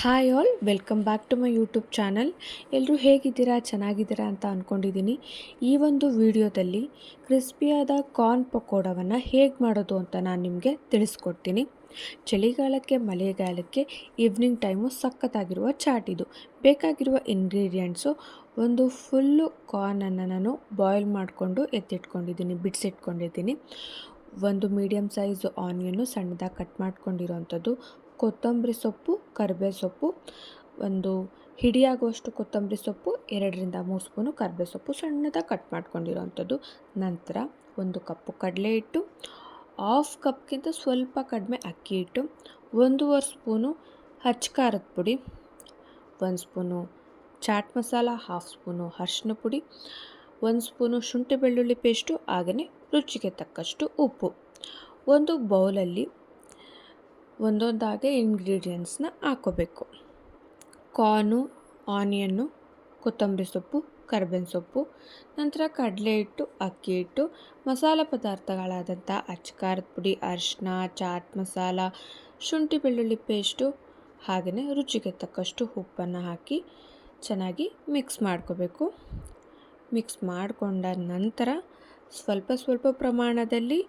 Hi all welcome back to my YouTube channel ಎಲ್ಲರೂ ಹೇಗಿದ್ದೀರಾ, ಚೆನ್ನಾಗಿದ್ದೀರಾ ಅಂತ ಅಂದ್ಕೊಂಡಿದ್ದೀನಿ ಈ ಒಂದು ವಿಡಿಯೋದಲ್ಲಿ ಕ್ರಿಸ್ಪಿಯಾದ ಕಾರ್ನ್ ಪಕೋಡವನ್ನು ಹೇಗೆ ಮಾಡೋದು ಅಂತ ನಾನು ನಿಮಗೆ ತಿಳಿಸ್ಕೊಡ್ತೀನಿ. ಚಳಿಗಾಲಕ್ಕೆ, ಮಳೆಗಾಲಕ್ಕೆ ಈವ್ನಿಂಗ್ ಟೈಮು ಸಖತ್ತಾಗಿರುವ ಚಾಟ್ ಇದು. ಬೇಕಾಗಿರುವ ಇಂಗ್ರೀಡಿಯೆಂಟ್ಸು ಒಂದು ಫುಲ್ಲು ಕಾರ್ನನ್ನು ನಾನು ಬಾಯ್ಲ್ ಮಾಡಿಕೊಂಡು ಎತ್ತಿಟ್ಕೊಂಡಿದ್ದೀನಿ, ಬಿಡಿಸಿಟ್ಕೊಂಡಿದ್ದೀನಿ. ಒಂದು ಮೀಡಿಯಮ್ ಸೈಜ್ ಆನಿಯನ್ನು ಸಣ್ಣದಾಗಿ ಕಟ್ ಮಾಡ್ಕೊಂಡಿರೋವಂಥದ್ದು ಕೊತ್ತಂಬರಿ ಸೊಪ್ಪು ಕರಿಬೇವು ಸೊಪ್ಪು, ಒಂದು ಹಿಡಿಯಾಗುವಷ್ಟು ಕೊತ್ತಂಬರಿ ಸೊಪ್ಪು, ಎರಡರಿಂದ ಮೂರು ಸ್ಪೂನು ಕರಿಬೇವು ಸೊಪ್ಪು ಸಣ್ಣದಾಗಿ ಕಟ್ ಮಾಡ್ಕೊಂಡಿರೋವಂಥದ್ದು. ನಂತರ ಒಂದು ಕಪ್ಪು ಕಡಲೆ ಹಿಟ್ಟು ಹಾಫ್ ಕಪ್ಗಿಂತ ಸ್ವಲ್ಪ ಕಡಿಮೆ ಅಕ್ಕಿ ಹಿಟ್ಟು, ಒಂದೂವರೆ ಸ್ಪೂನು ಹಚ್ ಖಾರದ ಪುಡಿ, ಒಂದು spoon chaat masala half spoon ಅರ್ಶಿನ ಪುಡಿ, ಒಂದು ಸ್ಪೂನು ಶುಂಠಿ ಬೆಳ್ಳುಳ್ಳಿ ಪೇಸ್ಟು ಹಾಗೆಯೇ ರುಚಿಗೆ ತಕ್ಕಷ್ಟು ಉಪ್ಪು. ಒಂದು ಬೌಲಲ್ಲಿ ಒಂದೊಂದಾಗೆ ಇಂಗ್ರೀಡಿಯೆಂಟ್ಸ್ನ ಹಾಕೋಬೇಕು. ಕಾರ್ನು ಆನಿಯನ್ನು ಕೊತ್ತಂಬರಿ ಸೊಪ್ಪು, ಕರ್ಬೇವಿನ ಸೊಪ್ಪು, ನಂತರ ಕಡಲೆ ಹಿಟ್ಟು, ಅಕ್ಕಿ ಹಿಟ್ಟು, ಮಸಾಲ ಪದಾರ್ಥಗಳಾದಂಥ ಅಚ್ಕಾರದ ಪುಡಿ ಅರಿಶಿನ ಚಾಟ್ ಮಸಾಲ, ಶುಂಠಿ ಬೆಳ್ಳುಳ್ಳಿ ಪೇಸ್ಟು ಹಾಗೆಯೇ ರುಚಿಗೆ ತಕ್ಕಷ್ಟು ಉಪ್ಪನ್ನು ಹಾಕಿ ಚೆನ್ನಾಗಿ ಮಿಕ್ಸ್ ಮಾಡ್ಕೋಬೇಕು. ಮಿಕ್ಸ್ ಮಾಡಿಕೊಂಡ ನಂತರ ಸ್ವಲ್ಪ ಸ್ವಲ್ಪ ಪ್ರಮಾಣದಲ್ಲಿ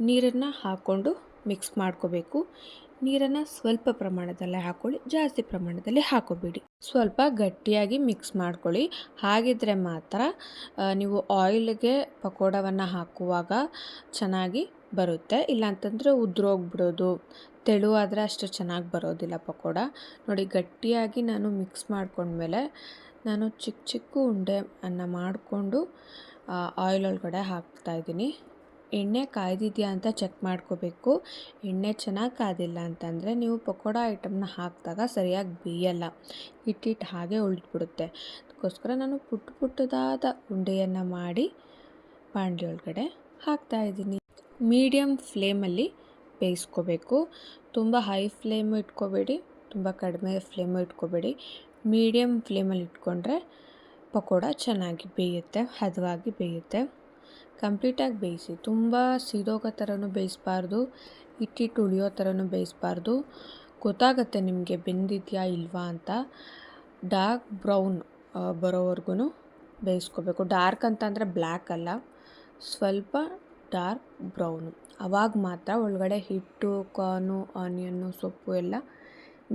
ನೀರನ್ನು ಹಾಕ್ಕೊಂಡು ಮಿಕ್ಸ್ ಮಾಡ್ಕೋಬೇಕು. ನೀರನ್ನು ಸ್ವಲ್ಪ ಪ್ರಮಾಣದಲ್ಲಿ ಹಾಕ್ಕೊಳ್ಳಿ ಜಾಸ್ತಿ ಪ್ರಮಾಣದಲ್ಲಿ ಹಾಕೋಬೇಡಿ. ಸ್ವಲ್ಪ ಗಟ್ಟಿಯಾಗಿ ಮಿಕ್ಸ್ ಮಾಡ್ಕೊಳ್ಳಿ. ಹಾಗಿದ್ರೆ ಮಾತ್ರ ನೀವು ಆಯಿಲ್ಗೆ ಪಕೋಡವನ್ನು ಹಾಕುವಾಗ ಚೆನ್ನಾಗಿ ಬರುತ್ತೆ. ಇಲ್ಲಾಂತಂದರೆ ಉದ್ರೋಗ್ಬಿಡೋದು. ತೆಳುವಾದರೆ ಅಷ್ಟು ಚೆನ್ನಾಗಿ ಬರೋದಿಲ್ಲ ಪಕೋಡ. ನೋಡಿ, ಗಟ್ಟಿಯಾಗಿ ನಾನು ಮಿಕ್ಸ್ ಮಾಡ್ಕೊಂಡ್ಮೇಲೆ ನಾನು ಚಿಕ್ಕ ಚಿಕ್ಕ ಉಂಡೆ ಅನ್ನ ಮಾಡಿಕೊಂಡು ಆಯಿಲ್ ಒಳಗಡೆ ಹಾಕ್ತಾಯಿದ್ದೀನಿ ಎಣ್ಣೆ ಕಾಯ್ದಿದೆಯಾ ಅಂತ ಚೆಕ್ ಮಾಡ್ಕೋಬೇಕು. ಎಣ್ಣೆ ಚೆನ್ನಾಗಿ ಕಾದಿಲ್ಲ ಅಂತಂದರೆ ನೀವು ಪಕೋಡ ಐಟಮ್ನ ಹಾಕಿದಾಗ ಸರಿಯಾಗಿ ಬೇಯಲ್ಲ. ಇಟ್ಟಿಟ್ಟು ಹಾಗೆ ಉಳಿದ್ಬಿಡುತ್ತೆ. ಅದಕ್ಕೋಸ್ಕರ ನಾನು ಪುಟ್ಟ ಪುಟ್ಟದಾದ ಉಂಡೆಯನ್ನು ಮಾಡಿ ಬಾಣಲಿ ಒಳಗಡೆ ಹಾಕ್ತಾಯಿದ್ದೀನಿ ಮೀಡಿಯಮ್ ಫ್ಲೇಮಲ್ಲಿ ಬೇಯಿಸ್ಕೋಬೇಕು. ತುಂಬ ಹೈ ಫ್ಲೇಮ್ ಇಟ್ಕೋಬೇಡಿ. ತುಂಬ ಕಡಿಮೆ ಫ್ಲೇಮು ಇಟ್ಕೋಬೇಡಿ. ಮೀಡಿಯಮ್ ಫ್ಲೇಮಲ್ಲಿ ಇಟ್ಕೊಂಡ್ರೆ ಪಕೋಡ ಚೆನ್ನಾಗಿ ಬೇಯುತ್ತೆ, ಹದವಾಗಿ ಬೇಯುತ್ತೆ. ಕಂಪ್ಲೀಟಾಗಿ ಬೇಯಿಸಿ, ತುಂಬ ಸೀದೋಗೋ ಥರನೂ ಬೇಯಿಸ್ಬಾರ್ದು ಹಿಟ್ಟಿಟ್ಟು ಉಳಿಯೋ ಥರನೂ ಬೇಯಿಸ್ಬಾರ್ದು. ಗೊತ್ತಾಗುತ್ತೆ ನಿಮಗೆ ಬೆಂದಿದೆಯಾ ಇಲ್ವಾ ಅಂತ. ಡಾರ್ಕ್ ಬ್ರೌನ್ ಬರೋವರೆಗೂ ಬೇಯಿಸ್ಕೋಬೇಕು. ಡಾರ್ಕ್ ಅಂತಂದರೆ ಬ್ಲ್ಯಾಕ್ ಅಲ್ಲ, ಸ್ವಲ್ಪ ಡಾರ್ಕ್ ಬ್ರೌನು. ಅವಾಗ ಮಾತ್ರ ಒಳಗಡೆ ಹಿಟ್ಟು, ಕಾರ್ನು, ಆನಿಯನ್ನು, ಸೊಪ್ಪು ಎಲ್ಲ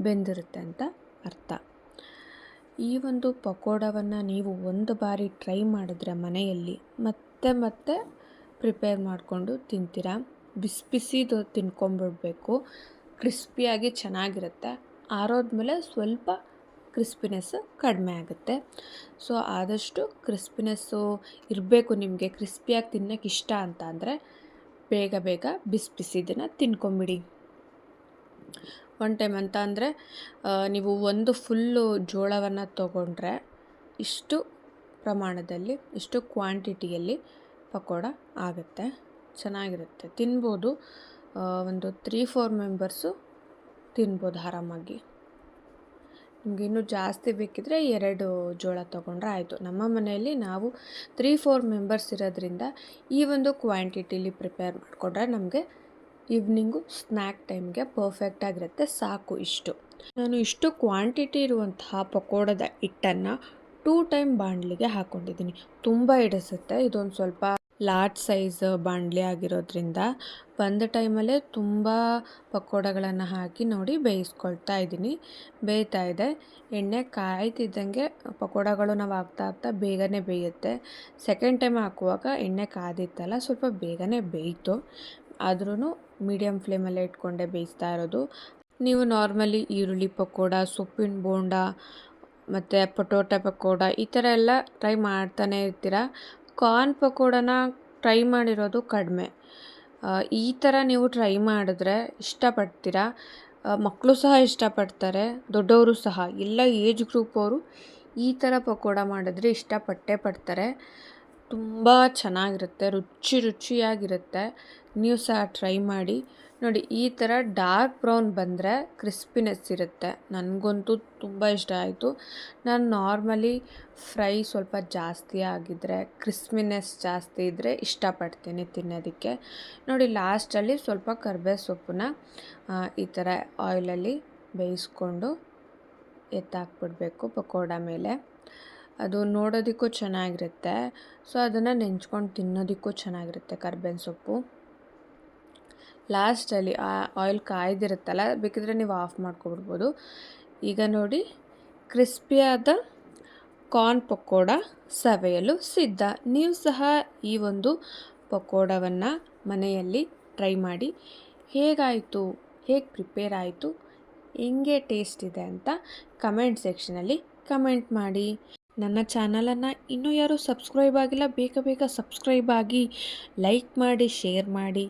ಬೆಂದಿರುತ್ತೆ ಅಂತ ಅರ್ಥ. ಈ ಒಂದು ಪಕೋಡವನ್ನು ನೀವು ಒಂದು ಬಾರಿ ಟ್ರೈ ಮಾಡಿದ್ರೆ ಮನೆಯಲ್ಲಿ ಮತ್ತೆ ಮತ್ತೆ ಮತ್ತೆ ಪ್ರಿಪೇರ್ ಮಾಡಿಕೊಂಡು ತಿಂತೀರಾ? ಬಿಸಿ ಬಿಸಿದು ತಿನ್ಕೊಂಬಿಡ್ಬೇಕು. ಕ್ರಿಸ್ಪಿಯಾಗಿ ಚೆನ್ನಾಗಿರುತ್ತೆ. ಆರೋದ್ಮೇಲೆ ಸ್ವಲ್ಪ ಕ್ರಿಸ್ಪಿನೆಸ್ಸು ಕಡಿಮೆ ಆಗುತ್ತೆ. ಸೊ, ಆದಷ್ಟು ಕ್ರಿಸ್ಪಿನೆಸ್ಸು ಇರಬೇಕು ನಿಮಗೆ. ಕ್ರಿಸ್ಪಿಯಾಗಿ ತಿನ್ನೋಕೆ ಇಷ್ಟ ಅಂತ ಅಂದರೆ ಬೇಗ ಬೇಗ ಬಿಸಿ ಬಿಸಿದನ್ನು ತಿನ್ಕೊಂಬಿಡಿ. ಒನ್ ಟೈಮ್ ಅಂತ ಅಂದರೆ ನೀವು ಒಂದು ಫುಲ್ಲು ಜೋಳವನ್ನು ತೊಗೊಂಡ್ರೆ ಇಷ್ಟು ಪ್ರಮಾಣದಲ್ಲಿ ಇಷ್ಟು ಕ್ವಾಂಟಿಟಿಯಲ್ಲಿ ಪಕೋಡ ಆಗುತ್ತೆ. ಚೆನ್ನಾಗಿರುತ್ತೆ. ತಿನ್ಬೋದು. ಒಂದು ತ್ರೀ ಫೋರ್ ಮೆಂಬರ್ಸು ತಿನ್ಬೋದು ಆರಾಮಾಗಿ. ನಿಮ್ಗೆ ಇನ್ನೂ ಜಾಸ್ತಿ ಬೇಕಿದ್ರೆ ಎರಡು ಜೋಳ ತೊಗೊಂಡ್ರೆ ಆಯಿತು. ನಮ್ಮ ಮನೆಯಲ್ಲಿ ನಾವು ತ್ರೀ ಫೋರ್ ಮೆಂಬರ್ಸ್ ಇರೋದ್ರಿಂದ ಈ ಒಂದು ಕ್ವಾಂಟಿಟಿಲಿ ಪ್ರಿಪೇರ್ ಮಾಡಿಕೊಂಡ್ರೆ ನಮಗೆ ಈವ್ನಿಂಗು ಸ್ನ್ಯಾಕ್ ಟೈಮ್ಗೆ ಪರ್ಫೆಕ್ಟಾಗಿರುತ್ತೆ ಸಾಕು ಇಷ್ಟು. ನಾನು ಇಷ್ಟು ಕ್ವಾಂಟಿಟಿ ಇರುವಂತಹ ಪಕೋಡದ ಹಿಟ್ಟನ್ನು ಟೂ ಟೈಮ್ ಬಾಣಲಿಗೆ ಹಾಕ್ಕೊಂಡಿದ್ದೀನಿ ತುಂಬ ಹಿಡಿಸುತ್ತೆ. ಇದೊಂದು ಸ್ವಲ್ಪ ಲಾರ್ಜ್ ಸೈಜ್ ಬಾಣಲಿ ಆಗಿರೋದ್ರಿಂದ ಬಂದ ಟೈಮಲ್ಲೇ ತುಂಬ ಪಕೋಡಗಳನ್ನು ಹಾಕಿ ನೋಡಿ ಬೇಯಿಸ್ಕೊಳ್ತಾ ಇದ್ದೀನಿ. ಬೇಯ್ತಾ ಇದೆ. ಎಣ್ಣೆ ಕಾಯ್ತಿದ್ದಂಗೆ ಪಕೋಡಗಳು ನಾವು ಹಾಕ್ತಾ ಹಾಕ್ತಾ ಬೇಗನೆ ಬೇಯುತ್ತೆ. ಸೆಕೆಂಡ್ ಟೈಮ್ ಹಾಕುವಾಗ ಎಣ್ಣೆ ಕಾದಿತ್ತಲ್ಲ, ಸ್ವಲ್ಪ ಬೇಗನೆ ಬೇಯಿತು. ಆದ್ರೂ ಮೀಡಿಯಮ್ ಫ್ಲೇಮಲ್ಲೇ ಇಟ್ಕೊಂಡೆ ಬೇಯಿಸ್ತಾ ಇರೋದು. ನೀವು ನಾರ್ಮಲಿ ಈರುಳ್ಳಿ ಪಕೋಡ, ಸೊಪ್ಪಿನ ಬೋಂಡ ಮತ್ತು ಪೊಟೋಟ ಪಕೋಡ ಈ ಥರ ಎಲ್ಲ ಟ್ರೈ ಮಾಡ್ತಾನೆ ಇರ್ತೀರ? ಕಾರ್ನ್ ಪಕೋಡನ ಟ್ರೈ ಮಾಡಿರೋದು ಕಡಿಮೆ. ಈ ಥರ ನೀವು ಟ್ರೈ ಮಾಡಿದ್ರೆ ಇಷ್ಟಪಡ್ತೀರ? ಮಕ್ಕಳು ಸಹ ಇಷ್ಟಪಡ್ತಾರೆ, ದೊಡ್ಡವರು ಸಹ. ಎಲ್ಲ ಏಜ್ ಗ್ರೂಪ್ ಅವರು ಈ ಥರ ಪಕೋಡ ಮಾಡಿದ್ರೆ ಇಷ್ಟಪಟ್ಟೇ ಪಡ್ತಾರೆ. ತುಂಬ ಚೆನ್ನಾಗಿರುತ್ತೆ, ರುಚಿ ರುಚಿಯಾಗಿರುತ್ತೆ. ನೀವು ಸಹ ಟ್ರೈ ಮಾಡಿ. ನೋಡಿ, ಈ ಥರ ಡಾರ್ಕ್ ಬ್ರೌನ್ ಬಂದರೆ ಕ್ರಿಸ್ಪಿನೆಸ್ ಇರುತ್ತೆ. ನನಗಂತೂ ತುಂಬ ಇಷ್ಟ ಆಯಿತು. ನಾನು ನಾರ್ಮಲಿ ಫ್ರೈ ಸ್ವಲ್ಪ ಜಾಸ್ತಿ ಆಗಿದ್ದರೆ ಕ್ರಿಸ್ಪಿನೆಸ್ ಜಾಸ್ತಿ ಇದ್ದರೆ ಇಷ್ಟಪಡ್ತೀನಿ ತಿನ್ನೋದಕ್ಕೆ. ನೋಡಿ, ಲಾಸ್ಟಲ್ಲಿ ಸ್ವಲ್ಪ ಕರ್ಬೇ ಸೊಪ್ಪನ್ನ ಈ ಥರ ಆಯಿಲಲ್ಲಿ ಬೇಯಿಸ್ಕೊಂಡು ಎತ್ತಾಕ್ಬಿಡ್ಬೇಕು ಪಕೋಡ ಮೇಲೆ. ಅದು ನೋಡೋದಕ್ಕೂ ಚೆನ್ನಾಗಿರುತ್ತೆ. ಸೊ, ಅದನ್ನು ನೆಂಚ್ಕೊಂಡು ತಿನ್ನೋದಕ್ಕೂ ಚೆನ್ನಾಗಿರುತ್ತೆ ಕರ್ಬೇವಿನ ಸೊಪ್ಪು. ಲಾಸ್ಟಲ್ಲಿ ಆ ಆಯಿಲ್ ಕಾಯ್ದಿರುತ್ತಲ್ಲ, ಬೇಕಿದ್ರೆ ನೀವು ಆಫ್ ಮಾಡ್ಕೊಬಿಡ್ಬೋದು. ಈಗ ನೋಡಿ, ಕ್ರಿಸ್ಪಿಯಾದ ಕಾರ್ನ್ ಪಕೋಡ ಸವೆಯಲು ಸಿದ್ಧ. ನೀವು ಸಹ ಈ ಒಂದು ಪಕೋಡವನ್ನು ಮನೆಯಲ್ಲಿ ಟ್ರೈ ಮಾಡಿ. ಹೇಗಾಯಿತು? ಹೇಗೆ ಪ್ರಿಪೇರ್ ಆಯಿತು? ಹೆಂಗೆ ಟೇಸ್ಟ್ ಇದೆ ಅಂತ ಕಮೆಂಟ್ ಸೆಕ್ಷನಲ್ಲಿ ಕಮೆಂಟ್ ಮಾಡಿ. ನನ್ನ ಚಾನಲನ್ನು ಇನ್ನೂ ಯಾರೂ ಸಬ್ಸ್ಕ್ರೈಬ್ ಆಗಿಲ್ಲ, ಬೇಗ ಬೇಗ ಸಬ್ಸ್ಕ್ರೈಬ್ ಆಗಿ ಲೈಕ್ ಮಾಡಿ, ಶೇರ್ ಮಾಡಿ,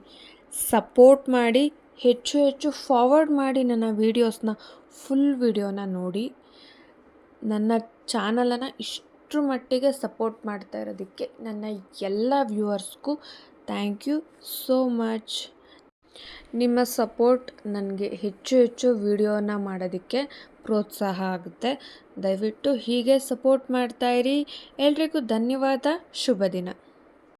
ಸಪೋರ್ಟ್ ಮಾಡಿ, ಹೆಚ್ಚು ಹೆಚ್ಚು ಫಾರ್ವರ್ಡ್ ಮಾಡಿ ನನ್ನ ವೀಡಿಯೋಸ್ನ, ಫುಲ್ ವೀಡಿಯೋನ ನೋಡಿ. ನನ್ನ ಚಾನಲನ್ನು ಇಷ್ಟರ ಮಟ್ಟಿಗೆ ಸಪೋರ್ಟ್ ಮಾಡ್ತಾ ಇರೋದಕ್ಕೆ ನನ್ನ ಎಲ್ಲ ವ್ಯೂವರ್ಸ್ಗೂ ಥ್ಯಾಂಕ್ ಯು ಸೋ ಮಚ್. ನಿಮ್ಮ ಸಪೋರ್ಟ್ ನನಗೆ ಹೆಚ್ಚು ಹೆಚ್ಚು ವಿಡಿಯೋನ ಮಾಡೋದಕ್ಕೆ ಪ್ರೋತ್ಸಾಹ ಆಗುತ್ತೆ. ದಯವಿಟ್ಟು ಹೀಗೆ ಸಪೋರ್ಟ್ ಮಾಡ್ತಾಯಿರಿ ಎಲ್ರಿಗೂ ಧನ್ಯವಾದ. ಶುಭ ದಿನ.